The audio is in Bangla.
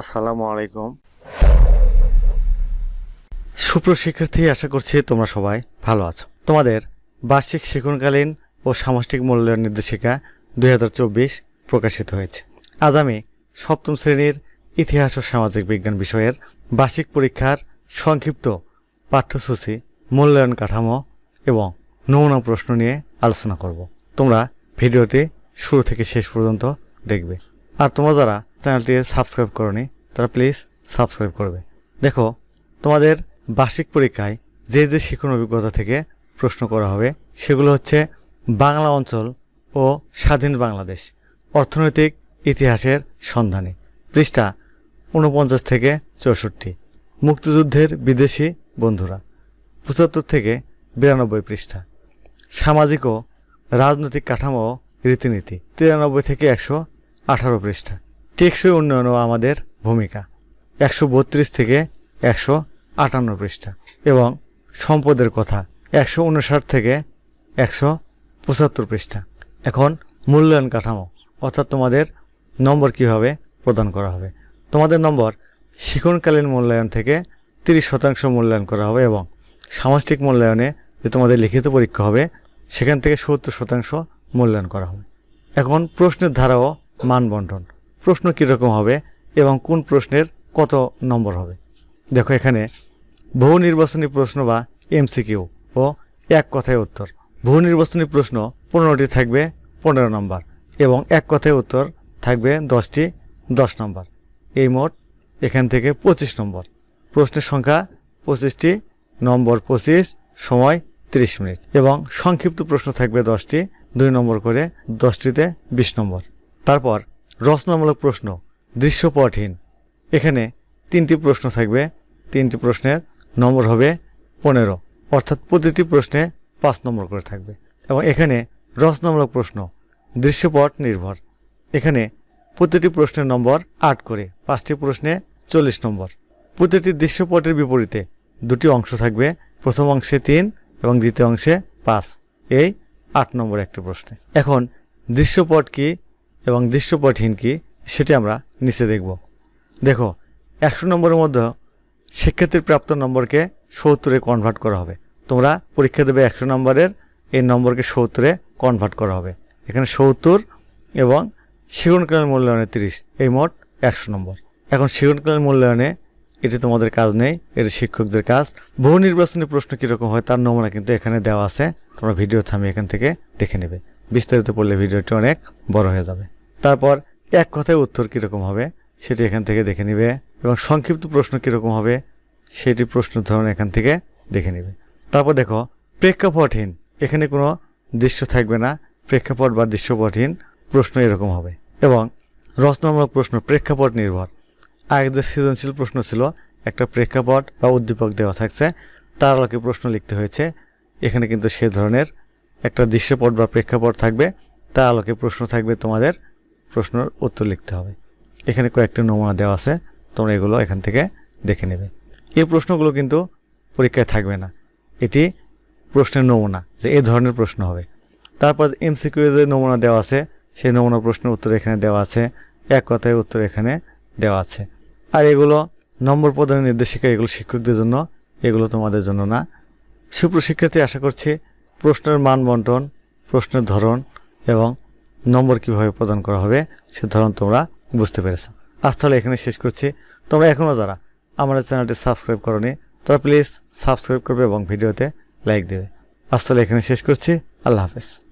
আসসালামু আলাইকুম। সুপ্রশিক্ষার্থী, আশা করছি তোমরা সবাই ভালো আছো। তোমাদের বার্ষিক শিক্ষণকালীন ও সামষ্টিক মূল্যায়ন নির্দেশিকা দু হাজার চব্বিশ প্রকাশিত হয়েছে। আজ আমি সপ্তম শ্রেণির ইতিহাস ও সামাজিক বিজ্ঞান বিষয়ের বার্ষিক পরীক্ষার সংক্ষিপ্ত পাঠ্যসূচি, মূল্যায়ন কাঠামো এবং নমুনা প্রশ্ন নিয়ে আলোচনা করব। তোমরা ভিডিওটি শুরু থেকে শেষ পর্যন্ত দেখবে। আর তোমরা যারা চ্যানেলটি সাবস্ক্রাইব করনি, তারা প্লিজ সাবস্ক্রাইব করবে। দেখো, তোমাদের বার্ষিক পরীক্ষায় যে যে শিক্ষণ অভিজ্ঞতা থেকে প্রশ্ন করা হবে, সেগুলো হচ্ছে বাংলা অঞ্চল ও স্বাধীন বাংলাদেশ, অর্থনৈতিক ইতিহাসের সন্ধানে। পৃষ্ঠা উনপঞ্চাশ থেকে চৌষট্টি। মুক্তিযুদ্ধের বিদেশি বন্ধুরা, পঁচাত্তর থেকে বিরানব্বই পৃষ্ঠা। সামাজিক ও রাজনৈতিক কাঠামো রীতিনীতি, তিরানব্বই থেকে একশো আঠারো পৃষ্ঠা। টেকসই উন্নয়ন আমাদের ভূমিকা। একশো বত্রিশ থেকে একশো আটান্ন পৃষ্ঠা। এবং সম্পদের কথা, একশো উনষাট থেকে একশো পঁচাত্তর পৃষ্ঠা। এখন মূল্যায়ন কাঠামো, অর্থাৎ তোমাদের নম্বর কীভাবে প্রদান করা হবে? তোমাদের নম্বর শিক্ষণকালীন মূল্যায়ন থেকে তিরিশ শতাংশ মূল্যায়ন করা হবে এবং সামষ্টিক মূল্যায়নে যে তোমাদের লিখিত পরীক্ষা হবে, সেখান থেকে সত্তর শতাংশ মূল্যায়ন করা হবে। এখন প্রশ্নের ধারা ও মান বন্টন প্রশ্ন কীরকম হবে এবং কোন প্রশ্নের কত নম্বর হবে? দেখো এখানে, বহু নির্বাচনী প্রশ্ন বা এমসিকিউ ও এক কথায় উত্তর। বহু নির্বাচনী প্রশ্ন পনেরোটি থাকবে, পনেরো নম্বর এবং এক কথায় উত্তর থাকবে দশটি, দশ নম্বর। এই মোট এখান থেকে পঁচিশ নম্বর। প্রশ্নের সংখ্যা পঁচিশটি, নম্বর পঁচিশ, সময় তিরিশ মিনিট এবং সংক্ষিপ্ত প্রশ্ন থাকবে দশটি, দুই নম্বর করে দশটিতে বিশ নম্বর। তারপর রচনামূলক প্রশ্ন, দৃশ্যপটহীন। এখানে তিনটি প্রশ্ন থাকবে। তিনটি প্রশ্নের নম্বর হবে পনেরো। অর্থাৎ প্রতিটি প্রশ্নে পাঁচ নম্বর করে থাকবে। এবং এখানে রচনামূলক প্রশ্ন, দৃশ্যপট নির্ভর। এখানে প্রতিটি প্রশ্নের নম্বর আট করে, পাঁচটি প্রশ্নে চল্লিশ নম্বর। প্রতিটি দৃশ্যপটের বিপরীতে দুটি অংশ থাকবে, প্রথম অংশে তিন এবং দ্বিতীয় অংশে পাঁচ। এই আট নম্বর একটি প্রশ্নে। এখন দৃশ্যপট কি এবং দৃশ্যপটহীন কি, সেটি আমরা নিচে দেখব। দেখো, একশো নম্বরের মধ্যে শিক্ষার্থীর প্রাপ্ত নম্বরকে সত্তরে কনভার্ট করা হবে। তোমরা পরীক্ষা দেবে একশো নম্বরের, এই নম্বরকে সত্তরে কনভার্ট করা হবে। এখানে সত্তর এবং শিক্ষণকালীন মূল্যায়নে তিরিশ, এই মোট একশো নম্বর। এখন শিক্ষণকালীন মূল্যায়নে এটি তোমাদের কাজ নেই, এটি শিক্ষকদের কাজ। বহু নির্বাচনী প্রশ্ন কীরকম হয় তার নমুনা কিন্তু এখানে দেওয়া আছে। তোমরা ভিডিও থামিয়ে এখান থেকে দেখে নেবে। বিস্তারিত পড়লে ভিডিওটি অনেক বড় হয়ে যাবে। তারপর এক কথায় উত্তর কীরকম হবে সেটি এখান থেকে দেখে নিবে এবং সংক্ষিপ্ত প্রশ্ন কীরকম হবে সেটি প্রশ্ন ধরন এখান থেকে দেখে নেবে। তারপর দেখো, প্রেক্ষাপটহীন, এখানে কোনো দৃশ্য থাকবে না, প্রেক্ষাপট বা দৃশ্যপটহীন প্রশ্ন এরকম হবে এবং রচনামূলক প্রশ্ন প্রেক্ষাপট নির্ভর। আগে যে সৃজনশীল প্রশ্ন ছিল, একটা প্রেক্ষাপট বা উদ্দীপক দেওয়া থাকছে, তার আলোকে প্রশ্ন লিখতে হয়েছে। এখানে কিন্তু সে ধরনের একটা দৃশ্যপট বা প্রেক্ষাপট থাকবে, তার আলোকে প্রশ্ন থাকবে তোমাদের প্রশ্নের উত্তর লিখতে হবে। এখানে কয়েকটি নমুনা দেওয়া আছে, তোমরা এগুলো এখান থেকে দেখে নেবে। এই প্রশ্নগুলো কিন্তু পরীক্ষায় থাকবে না। এটি প্রশ্নের নমুনা, যে এই ধরনের প্রশ্ন হবে। তারপর এমসিকিউ যে নমুনা দেওয়া আছে, সেই নমুনা প্রশ্নের উত্তর এখানে দেওয়া আছে। এক কথায় উত্তর এখানে দেওয়া আছে। আর এগুলো নম্বর প্রদানের নির্দেশিকা, এগুলো শিক্ষকদের জন্য, এগুলো তোমাদের জন্য না। সুপ্রশিক্ষার্থী, আশা করছি প্রশ্নের মান বন্টন, প্রশ্নের ধরন এবং নম্বর কীভাবে প্রদান করা হবে, সে ধরন তোমরা বুঝতে পেরেছ। আজ তাহলে এখানে শেষ করছি। তোমরা এখনও যারা আমার চ্যানেলটি সাবস্ক্রাইব করনি, তারা প্লিজ সাবস্ক্রাইব করবে এবং ভিডিওতে লাইক দেবে। আজ তাহলে এখানে শেষ করছি। আল্লাহ হাফেজ।